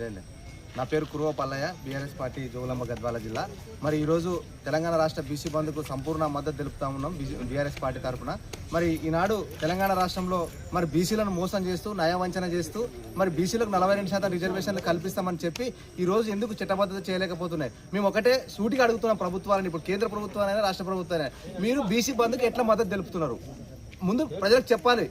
లేదు. నా పేరు కురువ పల్లయ్య బీఆర్ఎస్ పార్టీ జోగులాంబ గద్వాల జిల్లా. మరి ఈరోజు తెలంగాణ రాష్ట్ర బీసీ బంద్కు సంపూర్ణ మద్దతు తెలుపుతా ఉన్నాం బీఆర్ఎస్ పార్టీ తరఫున మరి ఈనాడు తెలంగాణ రాష్ట్రంలో మరి బీసీలను మోసం చేస్తూ నయవంచన చేస్తూ మరి బీసీలకు నలభై రెండు శాతం రిజర్వేషన్లు కల్పిస్తామని చెప్పి ఈ రోజు ఎందుకు చట్టబద్ధత చేయలేకపోతున్నాయి? మేము ఒకటే సూటిగా అడుగుతున్నాం ప్రభుత్వాలని ఇప్పుడు కేంద్ర ప్రభుత్వాలైనా రాష్ట్ర ప్రభుత్వాలైనా మీరు బీసీ బంద్కు ఎట్లా మద్దతు తెలుపుతున్నారు? ముందు ప్రజలకు చెప్పాలి.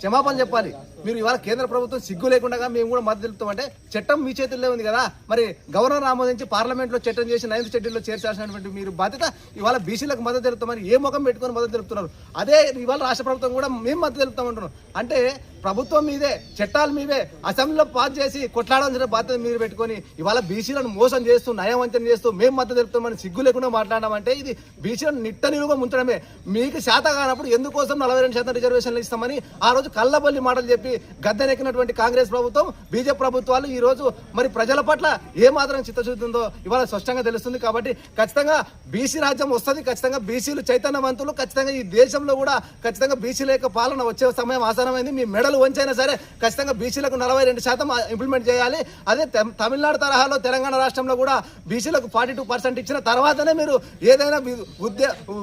క్షమాపణ చెప్పాలి. మీరు ఇవాళ కేంద్ర ప్రభుత్వం సిగ్గు లేకుండా మేము కూడా మద్దతు తెలుపుతామంటే చట్టం మీ చేతుల్లో ఉంది కదా. మరి గవర్నర్ ఆమోదించి పార్లమెంట్లో చట్టం చేసి నైన్త్ షెడ్యూల్లో చేర్చాల్సినటువంటి మీరు బాధ్యత ఇవాళ బీసీలకు మద్దతు తెలుపుతామని ఏ ముఖం పెట్టుకొని మద్దతు తెలుపుతున్నారు. అదే ఇవాళ రాష్ట్ర ప్రభుత్వం కూడా మేము మద్దతు తెలుపుతామంటున్నాం. అంటే ప్రభుత్వం మీదే చట్టాలు మీవే అసెంబ్లీలో పాస్ చేసి కొట్లాడాల్సిన బాధ్యత మీరు పెట్టుకొని ఇవాళ బీసీలను మోసం చేస్తూ నయవంచన చేస్తూ మేము మద్దతు తెలుపుతామని సిగ్గు లేకుండా మాట్లాడమంటే ఇది బీసీలను నిట్ట నిలుగా ఉంచడమే మీకు శాత కానప్పుడు ఎందుకోసం నలభై రెండు శాతం రిజర్వేషన్లు ఇస్తామని ఆ రోజు కళ్ళబల్లి మాటలు చెప్పి గద్దెనెక్కినటువంటి కాంగ్రెస్ ప్రభుత్వం బీజేపీ ప్రభుత్వాలు ఈ రోజు మరి ప్రజల పట్ల ఏ మాత్రం చిత్తశుద్ధి ఉందో ఇవాళ స్పష్టంగా తెలుస్తుంది కాబట్టి ఖచ్చితంగా బీసీ రాజ్యం వస్తుంది ఖచ్చితంగా బీసీలు చైతన్యవంతులు ఖచ్చితంగా ఈ దేశంలో కూడా ఖచ్చితంగా బీసీల యొక్క పాలన వచ్చే సమయం ఆసనమైంది మీ మెడలు వంచైనా సరే ఖచ్చితంగా బీసీలకు నలభై రెండు శాతం ఇంప్లిమెంట్ చేయాలి. అదే తమిళనాడు తరహాలో తెలంగాణ రాష్ట్రంలో కూడా బీసీలకు ఫార్టీ టూ పర్సెంట్ ఇచ్చిన తర్వాతనే మీరు ఏదైనా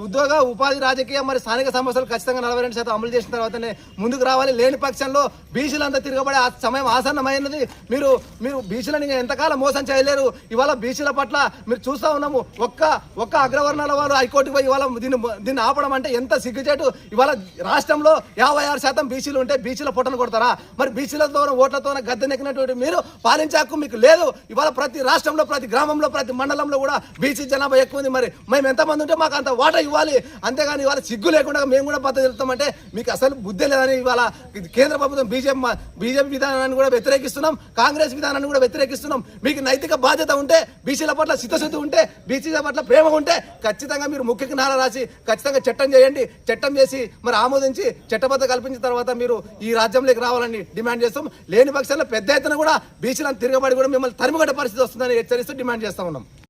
ఉద్యోగ ఉపాధి రాజకీయ మరి స్థానిక సమస్యలు ఖచ్చితంగా నలభై రెండు శాతం అమలు చేసిన తర్వాతనే ముందుకు రావాలి. లేని పక్షంలో బీసీలంతా తిరగబడే ఆ సమయం ఆసన్నమైనది. మీరు మీరు బీసీలను ఎంతకాలం మోసం చేయలేరు. ఇవాళ బీసీల పట్ల మీరు చూస్తా ఉన్నాము. ఒక్క ఒక్క అగ్రవర్ణాల వారు హైకోర్టుకు పోయి ఇవాళ దీన్ని దీన్ని ఆపడం అంటే ఎంత సిగ్గుచేటు. ఇవాళ రాష్ట్రంలో యాభై ఆరు శాతం బీసీలు ఉంటే బీసీల పొట్టను కొడతారా? మరి బీసీలతో ఓట్లతో గద్దెనెక్కినటువంటి మీరు పాలించే హక్కు మీకు లేదు. ఇవాళ ప్రతి రాష్ట్రంలో ప్రతి గ్రామంలో ప్రతి మండలంలో కూడా బీసీ జనాభా ఎక్కువ ఉంది. మరి మేము ఎంతమంది ఉంటే మాకు అంత వాటా ఇవ్వాలి. అంతేగాని ఇవాళ సిగ్గు లేకుండా మేము కూడా పద్ధతి తెలుస్తామంటే మీకు అసలు బుద్ధి లేదని ఇవాళ కేంద్ర ప్రభుత్వం బీజేపీ బీజేపీ విధానాన్ని కూడా వ్యతిరేకిస్తున్నాం కాంగ్రెస్ విధానాన్ని కూడా వ్యతిరేకిస్తున్నాం. మీకు నైతిక బాధ్యత ఉంటే బీసీల పట్ల సిద్ధశుద్ధి ఉంటే బీసీల పట్ల ప్రేమ ఉంటే ఖచ్చితంగా మీరు ముఖ్యకి నారా రాసి ఖచ్చితంగా చట్టం చేయండి. చట్టం చేసి మరి ఆమోదించి చట్టబద్ధ కల్పించిన తర్వాత మీరు ఈ రాజ్యంలోకి రావాలని డిమాండ్ చేస్తాం. లేని పక్షంలో పెద్ద ఎత్తున కూడా బీసీలను తిరగబడి కూడా మిమ్మల్ని తరిమిగడ్డ పరిస్థితి వస్తుందని హెచ్చరిస్తూ డిమాండ్ చేస్తా ఉన్నాం.